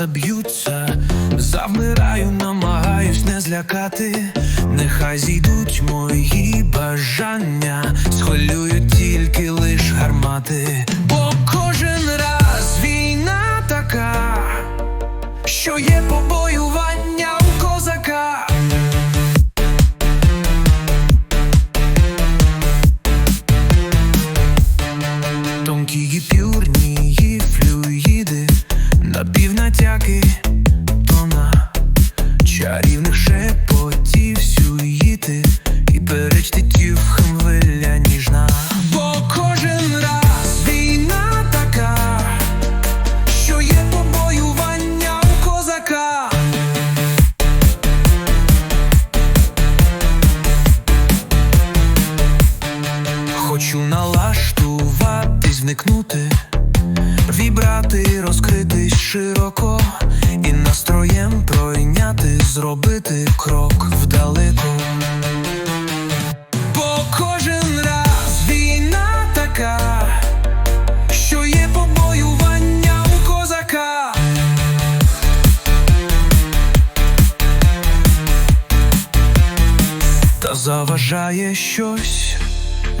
серцята б'ються, завмираю, намагаюсь не злякати. Нехай зійдуть мої бажання, схвилюють тільки лиш гармати. Бо кожен раз війна така, що є побоювання у козака. Тонкі і пюрні і флюїди, напівнатяки тона чарівних шепотів сюїти і перечтитів хвиля ніжна. Бо кожен раз війна така, що є побоювання у козака. Хочу налаштуватись, вникнути, вібрати, розкритись широко і настроєм пройняти, зробити крок вдалеко. Бо кожен раз війна така, що є побоювання у козака. Та заважає щось,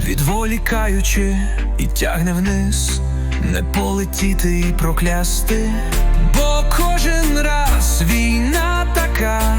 відволікаючи і тягне вниз, не полетіти і проклясти. Бо кожен раз війна така,